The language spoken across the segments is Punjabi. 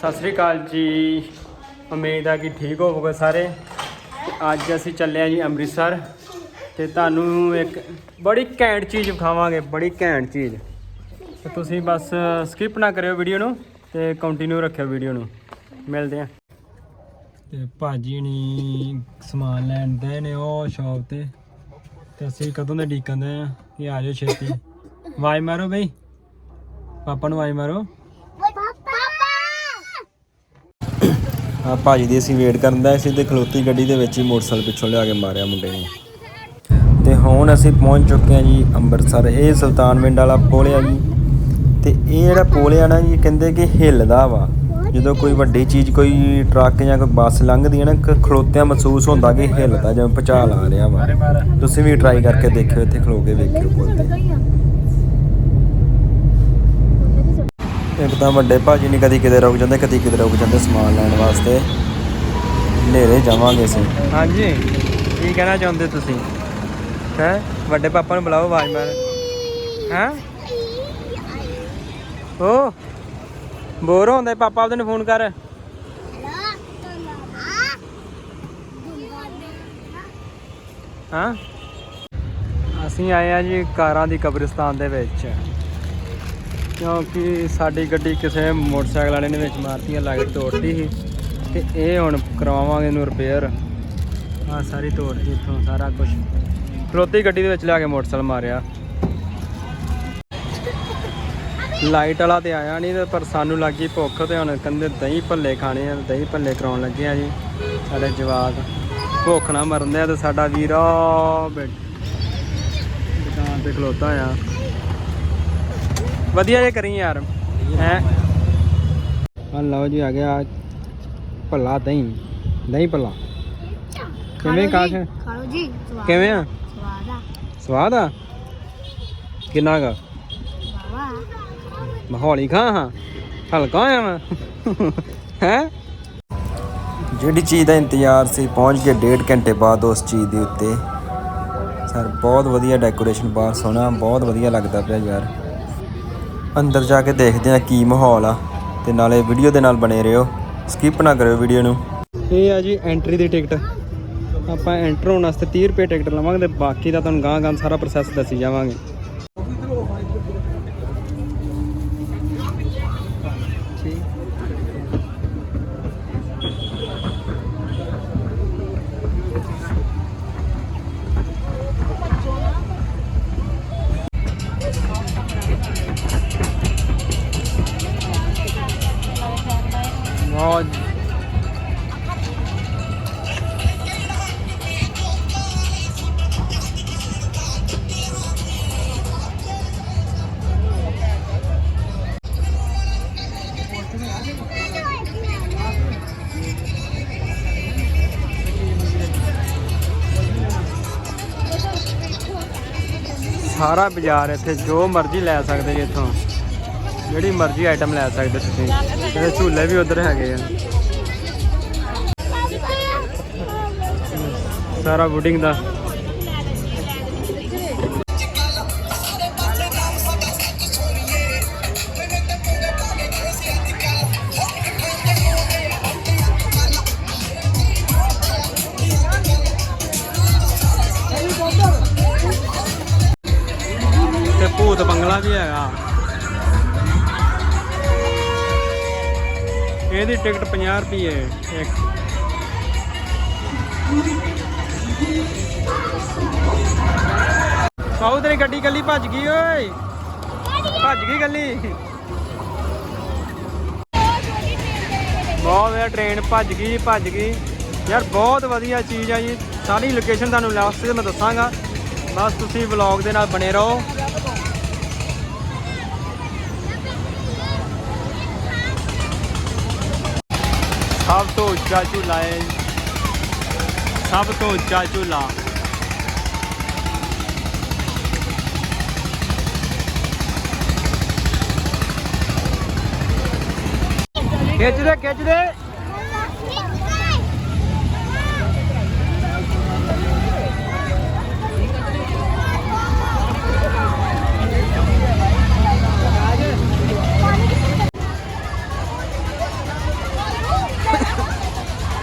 ਸਤਿ ਸ੍ਰੀ ਅਕਾਲ ਜੀ। ਉਮੀਦ ਆ ਕਿ ਠੀਕ ਹੋਵੋਗੇ ਸਾਰੇ। ਅੱਜ ਅਸੀਂ ਚੱਲੇ ਆ ਜੀ ਅੰਮ੍ਰਿਤਸਰ ਤੇ ਤੁਹਾਨੂੰ ਇੱਕ ਬੜੀ ਘੈਂਟ ਚੀਜ਼ ਵਿਖਾਵਾਂਗੇ, ਬੜੀ ਘੈਂਟ ਚੀਜ਼। ਤੇ ਤੁਸੀਂ ਬਸ ਸਕਿਪ ਨਾ ਕਰਿਓ ਵੀਡੀਓ ਨੂੰ ਤੇ ਕੰਟੀਨਿਊ ਰੱਖਿਓ ਵੀਡੀਓ ਨੂੰ। ਮਿਲਦੇ ਆ। ਤੇ ਭਾਜੀ ਨੇ ਸਮਾਨ ਲੈਣ ਦੇ ਨੇ ਉਹ ਸ਼ਾਪ ਤੇ। ਤੇ ਅਸੀਂ ਕਦੋਂ ਦੇ ਡੀਕਣ ਦੇ ਆ? ਕਿ ਆ ਜਾਓ ਛੇਤੀ। ਵਾਈ ਮਾਰੋ ਬਈ। ਪਾਪਾ ਨੂੰ ਵਾਈ ਮਾਰੋ। ਆ ਭਾਜੀ ਦੀ ਅਸੀਂ ਵੇਟ ਕਰਦਾ ਸੀ ਤੇ ਖਲੋਤੀ ਗੱਡੀ ਦੇ ਵਿੱਚ ਹੀ ਮੋਟਰਸਾਈਕਲ ਪਿੱਛੋਂ ਲਿਆ ਕੇ ਮਾਰਿਆ ਮੁੰਡੇ ਨੇ। ਤੇ ਹੁਣ ਅਸੀਂ ਪਹੁੰਚ ਚੁੱਕੇ ਹਾਂ ਜੀ ਅੰਮ੍ਰਿਤਸਰ। ਇਹ ਸੁਲਤਾਨ ਸੁਲਤਾਨਵਿੰਡ ਵਾਲਾ ਪੁਲ ਆ ਜੀ। ਤੇ ਇਹ ਜਿਹੜਾ ਪੁਲ ਆ ਨਾ ਜੀ ਕਹਿੰਦੇ ਕਿ ਹਿੱਲਦਾ ਵਾ। ਜਦੋਂ ਕੋਈ ਵੱਡੀ ਚੀਜ਼, ਕੋਈ ਟਰੱਕ ਜਾਂ ਕੋਈ ਬੱਸ ਲੰਘਦੀ ਹੈ ਨਾ ਖਲੋਤਿਆਂ ਮਹਿਸੂਸ ਹੁੰਦਾ ਕਿ ਹਿੱਲਦਾ ਜਿਵੇਂ ਭੁਚਾਲ ਆ ਰਿਹਾ ਵਾ। ਤੁਸੀਂ ਵੀ ਟਰਾਈ ਕਰਕੇ ਦੇਖਿਓ, ਇੱਥੇ ਖਲੋ ਕੇ ਵੇਖਿਓ ਪੁਲ ਤੇ। ਇੱਕ ਤਾਂ ਵੱਡੇ ਭਾਜੀ ਨਹੀਂ ਕਦੀ ਕਿਤੇ ਰੁਕ ਜਾਂਦੇ, ਕਦੀ ਕਿਤੇ ਰੁਕ ਜਾਂਦੇ ਸਮਾਨ ਲੈਣ ਵਾਸਤੇ। ਹਨੇਰੇ ਜਾਵਾਂਗੇ ਅਸੀਂ। ਹਾਂਜੀ। ਕੀ ਕਹਿਣਾ ਚਾਹੁੰਦੇ ਤੁਸੀਂ? ਹੈ? ਵੱਡੇ ਪਾਪਾ ਨੂੰ ਬੁਲਾਓ ਆਵਾਜ਼ ਮਾਰ ਹੈ? ਓ, ਬੋਰ ਹੁੰਦਾ ਪਾਪਾ ਆਪਦੇ ਨੂੰ ਫੋਨ ਕਰ। ਹਾਂ? ਅਸੀਂ ਆਏ ਆ ਜੀ ਕਾਰਾਂ ਦੀ ਕਬਰਿਸਤਾਨ ਦੇ ਵਿੱਚ। ਕਿਉਂਕਿ ਸਾਡੀ ਗੱਡੀ ਕਿਸੇ ਮੋਟਰਸਾਈਕਲ ਵਾਲੇ ਨੇ ਵਿੱਚ ਮਾਰਤੀ ਆ ਲਾਈਟ ਤੋੜਤੀ ਸੀ। ਤੇ ਇਹ ਹੁਣ ਕਰਵਾਵਾਂਗੇ ਇਹਨੂੰ ਰਿਪੇਅਰ ਆ ਸਾਰੀ ਤੋੜਤੀ ਇੱਥੋਂ, ਸਾਰਾ ਕੁਝ ਖਲੋਤੀ ਗੱਡੀ ਦੇ ਵਿੱਚ ਲਿਆ ਕੇ ਮੋਟਰਸਾਈਕਲ ਮਾਰਿਆ। ਲਾਈਟ ਵਾਲਾ ਤੇ ਆਇਆ ਨਹੀਂ ਪਰ ਸਾਨੂੰ ਲੱਗੀ ਭੁੱਖ ਤੇ ਹੁਣ ਕਹਿੰਦੇ ਦਹੀਂ ਭੱਲੇ ਖਾਣੇ ਆ, ਦਹੀਂ ਭੱਲੇ ਕਰਾਉਣ ਲੱਗੇ ਆ ਜੀ। ਸਾਡੇ ਜਵਾਕ, ਭੁੱਖ ਨਾ ਮਰਦੇ ਆ ਤੇ ਸਾਡਾ ਵੀਰਾ ਬੈਠ ਦੁਕਾਨ ਤੇ ਖਲੋਤਾ ਆ। ਵਧੀਆ ਜੇ ਕਰੀ ਯਾਰ। ਹੈ? ਆ ਲਓ ਜੀ ਆ ਗਿਆ ਭੱਲਾ ਦਹੀਂ। ਦਹੀਂ ਭੱਲਾ। ਕਿਵੇਂ ਕਾਸ਼? ਖਾਲੋ ਜੀ ਸਵਾਦ। ਕਿਵੇਂ ਆ? ਸਵਾਦ ਆ। ਸਵਾਦ ਆ? ਕਿੰਨਾ ਗਾ ਮਾਹੌਲੀ ਖਾ ਹਾਂ। ਹਲਕਾ ਆ ਮੈਂ। ਹੈ? ਜਿਹੜੀ ਚੀਜ਼ ਦਾ ਇੰਤਜ਼ਾਰ ਸੀ ਪਹੁੰਚ ਕੇ ਡੇਢ ਘੰਟੇ ਬਾਅਦ ਉਸ ਚੀਜ਼ ਦੇ ਉੱਤੇ। ਸਰ ਬਹੁਤ ਵਧੀਆ ਡੈਕੋਰੇਸ਼ਨ ਬਾਹਰ ਸੋਹਣਾ ਬਹੁਤ ਵਧੀਆ ਲੱਗਦਾ ਪਿਆ ਯਾਰ। ਅੰਦਰ ਜਾ ਕੇ ਦੇਖਦੇ ਆ ਕੀ ਮਾਹੌਲ ਆ ਤੇ ਨਾਲੇ ਵੀਡੀਓ ਦੇ ਨਾਲ ਬਣੇ ਰਹੋ। ਸਕਿਪ ਨਾ ਕਰਿਓ ਵੀਡੀਓ ਨੂੰ। ਇਹ ਆ ਜੀ ਐਂਟਰੀ ਦੀ ਟਿਕਟ ਆਪਾਂ ਐਂਟਰ ਹੋਣ ਵਾਸਤੇ 30 ਰੁਪਏ ਟਿਕਟ ਲਵਾਂਗੇ ਤੇ ਬਾਕੀ ਦਾ ਤੁਹਾਨੂੰ ਗਾਂ ਗਾਂ ਸਾਰਾ ਪ੍ਰੋਸੈਸ ਦੱਸੀ ਜਾਵਾਂਗੇ। ਸਾਰਾ ਬਾਜ਼ਾਰ ਇੱਥੇ ਜੋ ਮਰਜ਼ੀ ਲੈ ਸਕਦੇ ਜੀ ਇੱਥੋਂ। ਜਿਹੜੀ ਮਰਜ਼ੀ ਆਈਟਮ ਲੈ ਸਕਦੇ ਤੁਸੀਂ। ਜਿਹੜੇ ਝੂਲੇ ਵੀ ਉਧਰ ਹੈਗੇ ਆ। ਸਾਰਾ ਵੁਡਿੰਗ ਦਾ। ਭੂਤ ਵੀ ਹੈਗਾ ਇਹਦੀ ਟਿਕਟ 50 ਰੁਪਏ ਇੱਕ। ਕਾਹੂ ਤੇਰੀ ਗੱਡੀ ਕੱਲੀ ਭੱਜ ਗਈ ਓਏ। ਭੱਜ ਗਈ ਕੱਲੀ ਬਹੁਤ ਵਧੀਆ ਟ੍ਰੇਨ ਭੱਜ ਗਈ ਭੱਜ ਗਈ। ਯਾਰ, ਬਹੁਤ ਵਧੀਆ ਚੀਜ਼ ਆ ਜੀ। ਸਾਰੀ ਲੋਕੇਸ਼ਨ ਤੁਹਾਨੂੰ ਲਾਸਟ ਤੇ ਮੈਂ ਦੱਸਾਂਗਾ। ਬਸ ਤੁਸੀਂ ਵਲੌਗ ਦੇ ਨਾਲ ਬਣੇ ਰਹੋ। ਸਭ ਤੋਂ ਉੱਚਾ ਝੂਲਾ ਹੈ ਸਭ ਤੋਂ ਉੱਚਾ ਝੂਲਾ। ਖਿੱਚ ਦੇ ਖਿੱਚ ਦੇ।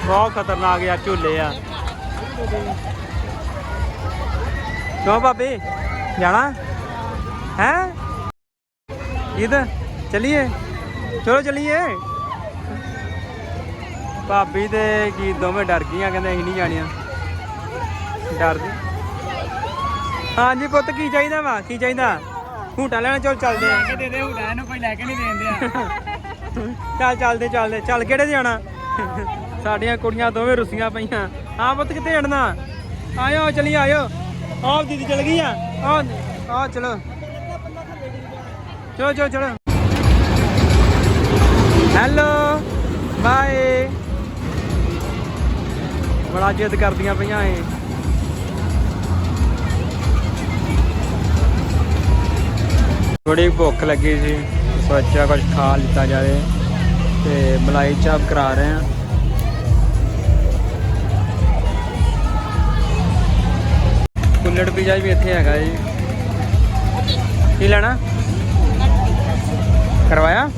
ਬਹੁਤ ਖਤਰਨਾਕ ਆ ਝੂਲੇ ਆ। ਕਿਉਂ ਭਾਬੀ? ਜਾਣਾ? ਹੈ? ਇਧਰ ਚਲਿਏ? ਚਲੋ ਚਲਿਏ। ਭਾਬੀ ਤੇ ਕੀ ਦੋਵੇਂ ਡਰ ਗਈਆਂ ਕਹਿੰਦੇ ਅਸੀਂ ਨਹੀਂ ਜਾਣੀਆਂ। ਡਰਦੇ ਹਾਂਜੀ ਪੁੱਤ ਕੀ ਚਾਹੀਦਾ ਵਾ? ਕੀ ਚਾਹੀਦਾ? ਹੂਟਾ ਲੈਣਾ ਚਲ ਚੱਲਦੇ ਆ। ਦੇ ਦੇ ਹੁੜਾ ਇਹਨੂੰ ਕੋਈ ਲੈ ਕੇ ਨਹੀਂ ਦੇਂਦੇ ਆ ਚੱਲ ਚੱਲਦੇ ਚੱਲਦੇ। ਚੱਲ ਕਿਹੜੇ ਜਾਣਾ ਸਾਡੀਆਂ ਕੁੜੀਆਂ ਦੋਵੇਂ ਰੁੱਸੀਆਂ ਪਈਆਂ। ਹਾਂ ਪੁੱਤ, ਕਿੱਥੇ ਜਾਣਾ ਆਇਓ ਚਲੀ ਆਇਓ। ਆਹ ਦੀਦੀ ਚਲ ਗਈ ਆ। ਆ ਆ ਚਲੋ। ਚਲੋ ਚਲੋ ਚਲੋ। Hello, bye. ਬੜਾ ਜਿੱਦ ਕਰਦੀਆਂ ਪਈਆਂ ਏ ਥੋੜੀ ਭੁੱਖ ਲੱਗੀ ਸੀ, ਸੋਚਿਆ ਕੁਝ ਖਾ ਲਿੱਤਾ ਜਾਵੇ ਤੇ ਮਲਾਈ ਚਾਪ ਕਰਾ ਰਹੇ ਆ ਕੁੱਲੜ ਪੀਜ਼ਾ ਵੀ ਇੱਥੇ ਹੈਗਾ ਜੀ। ਕੀ ਲੈਣਾ? ਕਰਵਾਇਆ?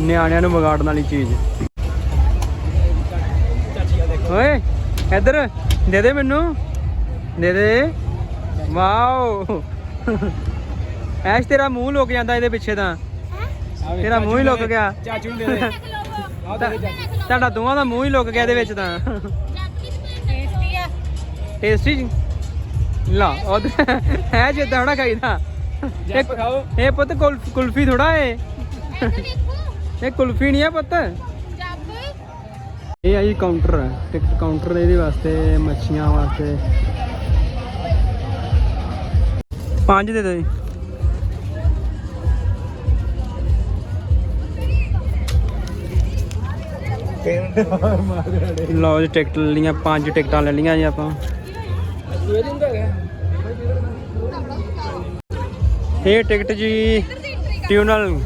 ਨਿਆਣਿਆਂ ਨੂੰ ਵਿਗਾੜਨ ਵਾਲੀ ਚੀਜ਼। ਓਏ, ਇੱਧਰ ਦੇ ਦੇ ਮੈਨੂੰ। ਦੇ ਦੇ ਵਾਓ। ਐਸ਼ ਤੇਰਾ ਮੂੰਹ ਲੁਕ ਜਾਂਦਾ ਇਹਦੇ ਪਿੱਛੇ ਤਾਂ। ਤੇਰਾ ਮੂੰਹ ਹੀ ਲੁਕ ਗਿਆ। ਚਾਚੂ ਨੂੰ ਦੇ ਦੇ। ਤੁਹਾਡਾ ਦੋਵਾਂ ਦਾ ਮੂੰਹ ਹੀ ਲੁਕ ਗਿਆ ਇਹਦੇ ਵਿੱਚ ਤਾਂ। ਟੇਸਟੀ ਆ। ਟੇਸਟੀ ਲਾ ਉਹ ਹੈ ਜਿੱਦਾਂ ਹੋਣਾ ਖਾਈਦਾ। ਇਹ ਪੁੱਤ ਕੁਲਫ- ਕੁਲਫੀ ਥੋੜਾ ਏ। ਇਹ ਕੁਲਫੀ ਨਹੀਂ ਆ ਪੁੱਤ। ਇਹ ਆਈ ਕਾਊਂਟਰ ਹੈ ਟਿਕਟ ਕਾਊਂਟਰ ਇਹਦੇ ਵਾਸਤੇ ਮੱਛੀਆਂ ਵਾਸਤੇ। ਪੰਜ ਦੇ ਦੇ ਲਓ ਜੀ, ਟਿਕਟ ਲੈ ਲਈਆਂ, ਪੰਜ ਟਿਕਟਾਂ ਲੈ ਲਈਆਂ ਜੀ ਆਪਾਂ। ਇਹ ਟਿਕਟ ਜੀ ਟਿਊਨਲ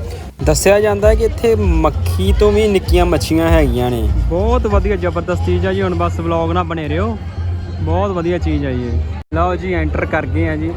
ਦੱਸਿਆ ਜਾਂਦਾ ਹੈ ਕਿ ਇੱਥੇ ਮੱਖੀ ਤੋਂ ਵੀ ਨਿੱਕੀਆਂ ਮੱਛੀਆਂ ਹੈਗੀਆਂ ਨੇ। ਬਹੁਤ ਵਧੀਆ, ਜ਼ਬਰਦਸਤ ਚੀਜ਼ ਆ ਜੀ, ਹੁਣ ਬਸ ਵਲੌਗ ਨਾ ਬਣੇ ਰਿਓ ਬਹੁਤ ਵਧੀਆ ਚੀਜ਼ ਆ ਜੀ ਲਓ ਜੀ ਐਂਟਰ ਕਰ ਗਏ ਆ ਜੀ।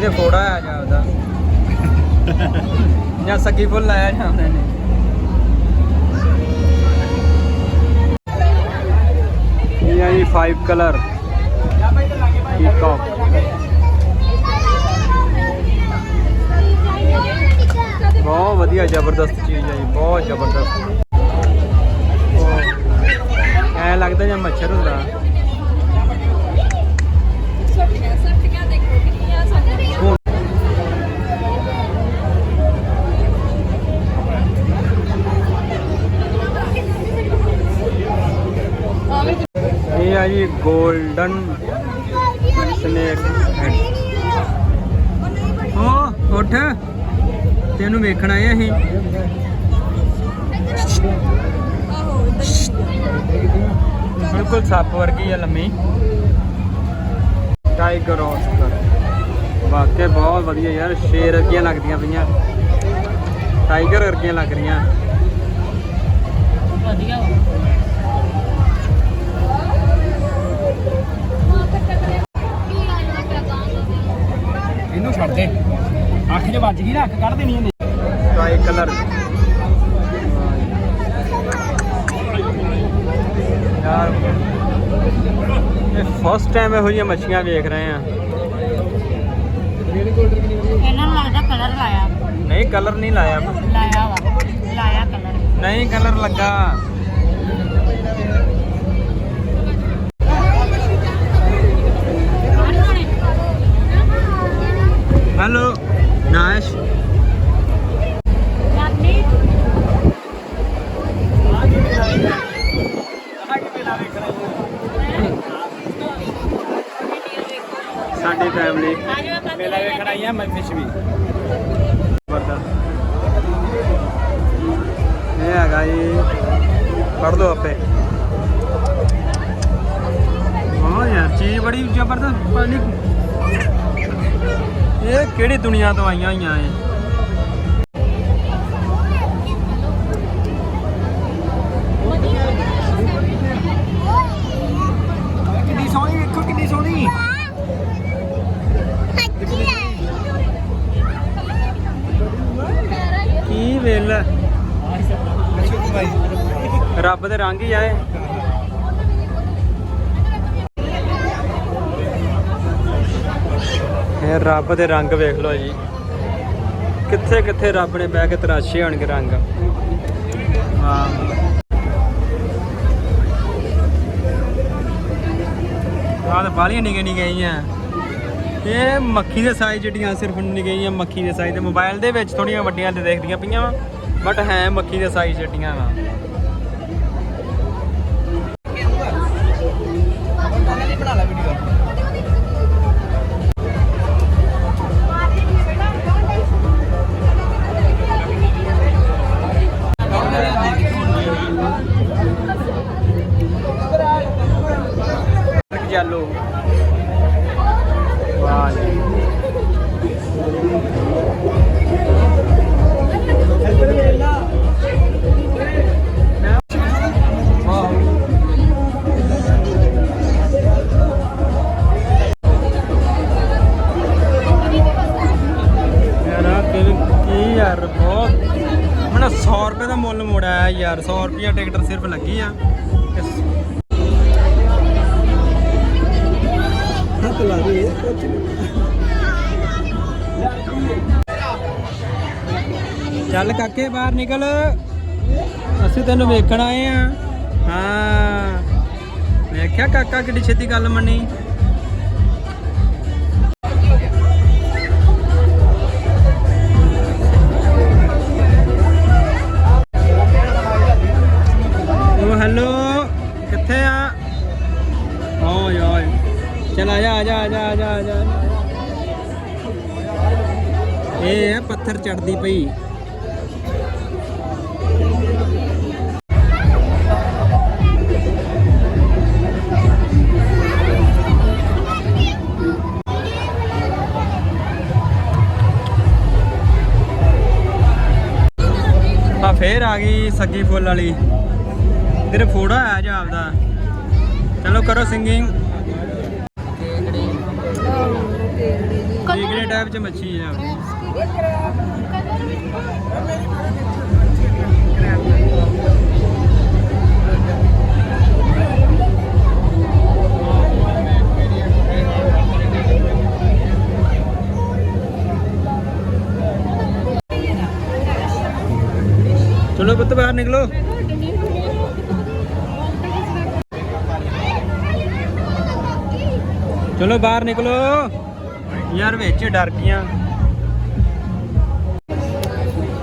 ਇਹਦੇ ਫੋੜਾ ਆ ਜਾ ਉਹਦਾ। ਜਾਂ ਸੱਗੀ ਫੁੱਲ ਲਾਇਆ ਜਾਂਦਾ ਨੇ ਇਹ ਆ ਜੀ 5 ਕਲਰ ਪੀਕੌਕ ਬਹੁਤ ਵਧੀਆ ਜ਼ਬਰਦਸਤ ਚੀਜ਼ ਹੈ ਜੀ, ਬਹੁਤ ਜ਼ਬਰਦਸਤ। ਐ ਲੱਗਦਾ ਜਿਵੇਂ ਮੱਛਰ ਹੁੰਦਾ। ਗੋਲਡਨ ਆ ਸਨੇਕ ਓ ਉੱਠ। ਤੈਨੂੰ ਵੇਖਣਾ ਆਏ ਅਸੀਂ। ਬਿਲਕੁਲ ਸੱਪ ਵਰਗੀ ਹੈ ਲੰਮੀ। ਟਾਈਗਰ ਔਸਕਰ ਵਾਕਿਆ ਬਹੁਤ ਵਧੀਆ ਯਾਰ ਸ਼ੇਰ ਵਰਗੀਆਂ ਲੱਗਦੀਆਂ ਪਈਆਂ। ਟਾਈਗਰ ਵਰਗੀਆਂ ਲੱਗ ਰਹੀਆਂ। ਇਹਨੂੰ ਛੱਡ ਦੇ ਅੱਖ 'ਚ ਵੱਜ ਗਈ ਨਾ ਅੱਖ ਕੱਢ ਦੇਣੀ ਇਹਨੇ ਟ੍ਰਾਈ ਕਲਰ ਯਾਰ ਇਹ ਫਸਟ ਟਾਈਮ ਇਹੋ ਜਿਹੀਆਂ ਮੱਛੀਆਂ ਵੇਖ ਰਹੇ ਆ ਇਹਨਾਂ ਨੂੰ ਲੱਗਦਾ ਕਲਰ ਲਾਇਆ। ਨਹੀਂ ਕਲਰ ਨਹੀਂ ਲਾਇਆ। ਲਾਇਆ ਵਾ ਲਾਇਆ ਕਲਰ ਨਹੀਂ ਕਲਰ ਲੱਗਾ। ਚੀਜ਼ ਬੜੀ ਜ਼ਬਰਦਸਤ ਪਤਾ ਨਹੀਂ ਇਹ ਕਿਹੜੀ ਦੁਨੀਆ ਤੋਂ ਆਈਆਂ ਹੋਈਆਂ ਇਹ? ਕਿੰਨੀ ਸੋਹਣੀ ਵੇਖੋ ਕਿੰਨੀ ਸੋਹਣੀ। ਕੀ ਵੇਲ ਰੱਬ ਦੇ ਰੰਗ ਹੀ ਆਏ ਇਹ ਰੱਬ ਦੇ ਰੰਗ ਵੇਖ ਲਓ ਜੀ। ਕਿੱਥੇ ਕਿੱਥੇ ਰੱਬ ਨੇ ਬਹਿ ਕੇ ਤਰਾਸ਼ੇ ਹੋਣਗੇ ਰੰਗ। ਵਾਹ ਆਹ ਤਾਂ ਬਾਲੀਆਂ ਨਿਗੇ ਨਹੀਂ ਗਈਆਂ ਇਹ ਮੱਖੀ ਦੇ ਸਾਈਜ਼ ਜਿਹੜੀਆਂ ਸਿਰਫ ਨਿਗਈਆਂ ਮੱਖੀ ਦੇ ਸਾਈਜ਼ ਤੇ ਮੋਬਾਈਲ ਦੇ ਵਿੱਚ ਥੋੜੀਆਂ ਵੱਡੀਆਂ ਤੇ ਦੇਖਦੀਆਂ ਪਈਆਂ ਵਾ ਬਟ ਹੈ ਮੱਖੀ ਦੇ ਸਾਈਜ਼ ਜਿਹੜੀਆਂ ਵਾ। 100 ਰੁਪਏ ਦਾ ਮੁੱਲ ਮੋੜਿਆ ਹੈ ਯਾਰ 100 ਰੁਪਿਆ ਟਿਕਟ ਸਿਰਫ ਲੱਗੀ ਆ। ਹੱਥ ਲਾ ਦੇ ਚੱਲ ਕਾਕੇ ਬਾਹਰ ਨਿਕਲ। ਅਸੀਂ ਤੈਨੂੰ ਵੇਖਣ ਆਏ ਆ। ਹਾਂ। ਵੇਖਿਆ ਕਾਕਾ ਕਿੱਡੀ ਛੇਤੀ ਗੱਲ ਮੰਨੀ। ਹੈਲੋ, ਕਿੱਥੇ ਆ? ਓਏ ਓਏ, ਚਲ ਆ ਜਾ ਆ ਜਾ ਆ ਜਾ ਆ ਜਾ ਆ ਜਾ। ਇਹ ਹੈ ਪੱਥਰ ਚੜਦੀ ਪਈ। ਆ ਫੇਰ ਆ ਗਈ ਸੱਗੀ ਫੁੱਲ ਵਾਲੀ। ਤੇਰੇ ਫੋੜਾ ਆ ਜਾ ਆਪਦਾ। ਚਲੋ ਕਰੋ ਸਿੰਗਿੰਗ ਕਿਹੜੇ ਟਾਈਪ ਚ ਮੱਛੀ ਆ। ਚਲੋ ਪੁੱਤ ਬਾਹਰ ਨਿਕਲੋ। ਚਲੋ ਬਾਹਰ ਨਿਕਲੋ। ਯਾਰ ਵਿੱਚ ਡਰ ਗਈਆਂ।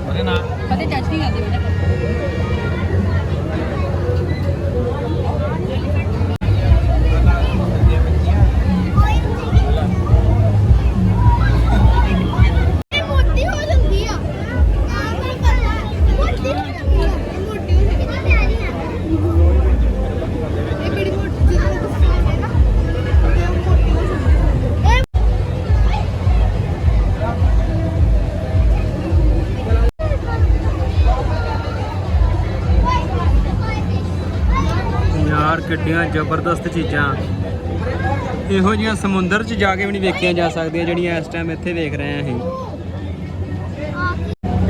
ਉਹਦੇ ਨਾਲ। ਕਦੇ ਟੱਚ ਨਹੀਂ ਕਰਦੇ ਬੇਟਾ ਯਾਰ ਕਿੱਡੀਆਂ ਜ਼ਬਰਦਸਤ ਚੀਜ਼ਾਂ। ਇਹੋ ਜਿਹੀਆਂ ਸਮੁੰਦਰ 'ਚ ਜਾ ਕੇ ਵੀ ਨਹੀਂ ਵੇਖੀਆਂ ਜਾ ਸਕਦੀਆਂ ਜਿਹੜੀਆਂ ਇਸ ਟਾਈਮ ਇੱਥੇ ਵੇਖ ਰਹੇ ਆਂ ਅਸੀਂ।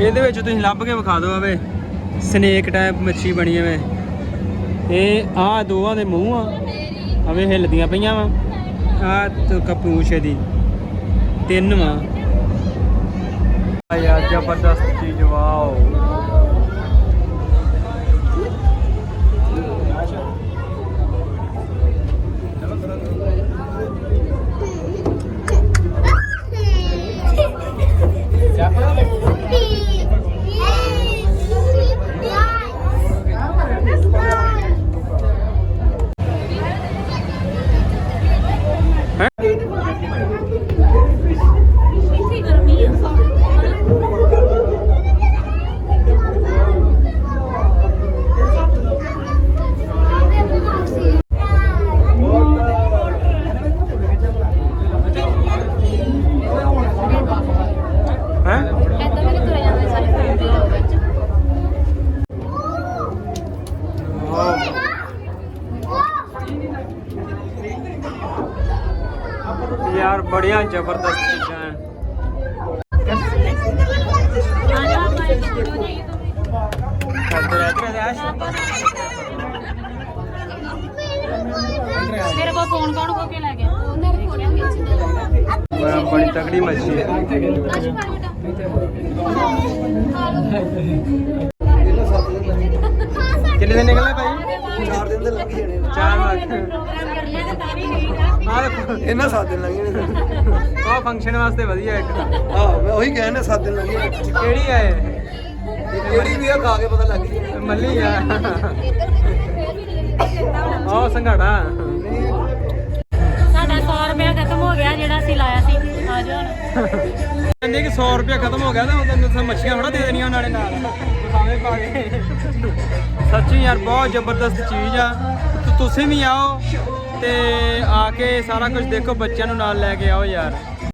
ਇਹਦੇ ਵਿੱਚ ਤੁਸੀਂ ਲੱਭ ਕੇ ਵਿਖਾ ਦਿਓ ਆਵੇ ਸਨੇਕ ਟਾਈਪ ਮੱਛੀ ਬਣੀ ਐਵੇਂ ਇਹ ਆਹ ਦੋਵਾਂ ਦੇ ਮੂੰਹ ਆ, ਆਵੇ ਹਿੱਲਦੀਆਂ ਪਈਆਂ ਵਾ। ਆ ਕਪੂਸ਼ ਦੀ ਤਿੰਨ ਵਾ। ਯਾਰ, ਜ਼ਬਰਦਸਤ ਚੀਜ਼, ਵਾਓ। ਮੇਰੇ ਕੋਲ ਫੋਨ ਕੌਣ ਕੋ ਕੇ ਲੈ ਗਿਆ? ਮੇਰੇ ਫੋਟੋ ਖਿੱਚਦੇ ਬੜਾ- ਬੜੀ ਤਗੜੀ ਮੱਛੀ ਹੈ। ਅੱਜ ਪਾ ਬੇਟਾ। ਕਿੰਨੇ ਦਿਨ ਨਿਕਲੇ ਭਾਈ? 4 ਦਿਨ ਦੇ ਲੱਗ ਜਾਣੇ ਚਾਰ ਵਾਰ। ਪ੍ਰੋਗਰਾਮ ਕਰ ਲਿਆ ਤੇ ਤਾਂ ਵੀ ਗਈ ਨਾ ਆਹ ਦੇਖੋ ਇਹਨਾਂ 7 ਦਿਨ ਲੱਗ ਜਾਣੇ ਆਹ ਫੰਕਸ਼ਨ ਵਾਸਤੇ ਵਧੀਆ ਇੱਕ ਆਹ ਮੈਂ ਉਹੀ ਕਹਿਣਾ 7 ਦਿਨ ਲੱਗ ਜਾਣੇ ਕਿਹੜੀ ਹੈ ਇਹ? ਕਿਹੜੀ ਵੀ ਆ ਖਾ ਕੇ ਪਤਾ ਲੱਗ ਇਹ? ਮੱਲੀ ਆ। ਆਹ ਸੰਘਾੜਾ। ਕਹਿੰਦੇ ਕਿ 100 ਰੁਪਏ ਖਤਮ ਹੋ ਗਿਆ ਤਾਂ ਉਹਨਾਂ ਨੂੰ ਮੱਛੀਆਂ ਥੋੜਾ ਦੇ ਦੇਣੀਆਂ ਉਹਨਾਂ ਨੇ ਨਾਲ। ਖਾਵੇਂ ਪਾ ਕੇ। ਸੱਚੀ ਯਾਰ ਬਹੁਤ ਜ਼ਬਰਦਸਤ ਚੀਜ਼ ਆ। ਤੁ- ਤੁਸੀਂ ਵੀ ਆਓ ਤੇ ਆ ਕੇ ਸਾਰਾ ਕੁਝ ਦੇਖੋ ਬੱਚਿਆਂ ਨੂੰ ਨਾਲ ਲੈ ਕੇ ਆਓ ਯਾਰ।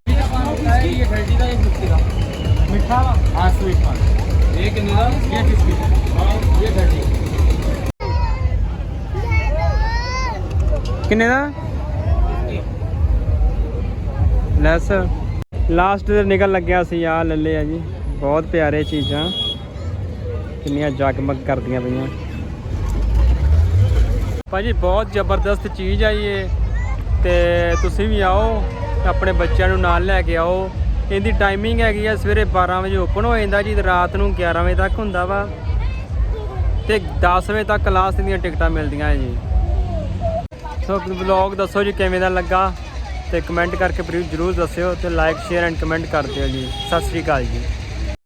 ਇਹ ਫੈਟੀ ਦਾ ਇਹ ਮਿੱਠੀ ਦਾ ਮਿੱਠਾ ਵਾ? ਹਾਂ ਸਵੀਟ ਵਾ ਇਹ ਕਿੰਨੇ ਦਾ? ਇਹ 50 ਹਾਂ ਇਹ ਫੈਟੀ ਕਿੰਨੇ ਦਾ? ਲੈਸ। ਲਾਸਟ ਤੇ ਨਿਕਲ ਲੱਗਿਆ ਸੀ ਆ ਲੱਲੇ ਆ ਜੀ। ਬਹੁਤ ਪਿਆਰੇ ਚੀਜ਼ਾਂ। ਕਿੰਨੀਆਂ ਜਗਮਗ ਕਰਦੀਆਂ ਪਈਆਂ। ਭਾਜੀ, ਬਹੁਤ ਜ਼ਬਰਦਸਤ ਚੀਜ਼ ਆ ਜੀ ਇਹ। ਤੇ ਤੁਸੀਂ ਵੀ ਆਓ, ਆਪਣੇ ਬੱਚਿਆਂ ਨੂੰ ਨਾਲ ਲੈ ਕੇ ਆਓ। ਇਹਦੀ ਟਾਈਮਿੰਗ ਹੈਗੀ ਆ, ਸਵੇਰੇ 12 ਵਜੇ ਓਪਨ ਹੋ ਜਾਂਦਾ ਜੀ ਰਾਤ ਨੂੰ 11 ਵਜੇ ਤੱਕ ਹੁੰਦਾ ਵਾ। ਤੇ 10 ਵਜੇ ਤੱਕ ਕਲਾਸ ਦੀਆਂ ਟਿਕਟਾਂ ਮਿਲਦੀਆਂ ਹੈ ਜੀ। ਸੋ ਵਲੌਗ ਦੱਸੋ ਜੀ ਕਿਵੇਂ ਦਾ ਲੱਗਾ? ਤੇ ਕਮੈਂਟ ਕਰਕੇ ਜ਼ਰੂਰ ਦੱਸਿਓ ਤੇ ਲਾਈਕ ਸ਼ੇਅਰ ਐਂਡ ਕਮੈਂਟ ਕਰ ਦਿਓ ਜੀ। ਸਤਿ ਸ੍ਰੀ ਅਕਾਲ ਜੀ।